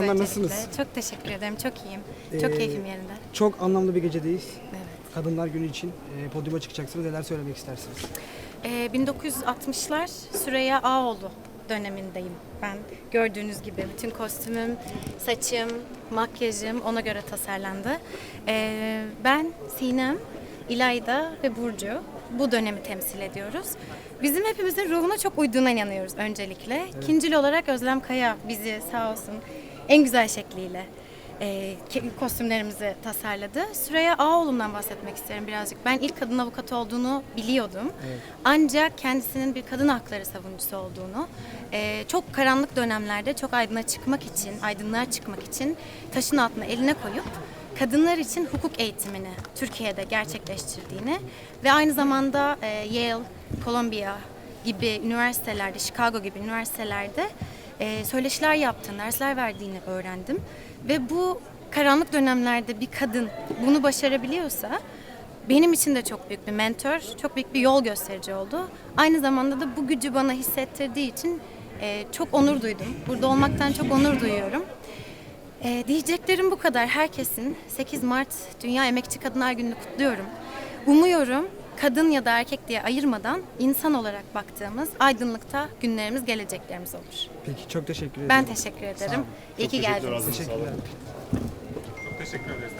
Öncelikle nasılsınız? Çok teşekkür ederim. Çok iyiyim. Çok Ee, keyfim yerinde. Çok anlamlı bir gecedeyiz. Evet. Kadınlar Günü için e, podyuma çıkacaksınız. Neler söylemek istersiniz? Ee, 1960'lar Süreyya Ağoğlu dönemindeyim ben. Gördüğünüz gibi bütün kostümüm, saçım, makyajım ona göre tasarlandı. Ee, ben Sinem, İlayda ve Burcu bu dönemi temsil ediyoruz. Bizim hepimizin ruhuna çok uyduğuna inanıyoruz öncelikle. İkincil olarak Özlem Kaya bizi sağ olsun en güzel şekliyle e, kostümlerimizi tasarladı. Süreyya Ağoğlu'ndan bahsetmek isterim birazcık. Ben ilk kadın avukat olduğunu biliyordum. Ancak kendisinin bir kadın hakları savunucusu olduğunu, e, çok karanlık dönemlerde çok aydına çıkmak için, aydınlığa çıkmak için taşın altına eline koyup kadınlar için hukuk eğitimini Türkiye'de gerçekleştirdiğini ve aynı zamanda e, Yale, Columbia gibi üniversitelerde, Chicago gibi üniversitelerde e, söyleşiler yaptığını, dersler verdiğini öğrendim. Ve bu karanlık dönemlerde bir kadın bunu başarabiliyorsa benim için de çok büyük bir mentor, çok büyük bir yol gösterici oldu. Aynı zamanda da bu gücü bana hissettirdiği için e, çok onur duydum. Burada olmaktan çok onur duyuyorum. E, diyeceklerim bu kadar. Herkesin 8 Mart Dünya Emekçi Kadınlar Günü'nü kutluyorum. Umuyorum kadın ya da erkek diye ayırmadan insan olarak baktığımız aydınlıkta günlerimiz, geleceklerimiz olur. Peki çok teşekkür ederim. Ben teşekkür ederim. İyi ki geldiniz. Teşekkürler. Çok teşekkür ederiz.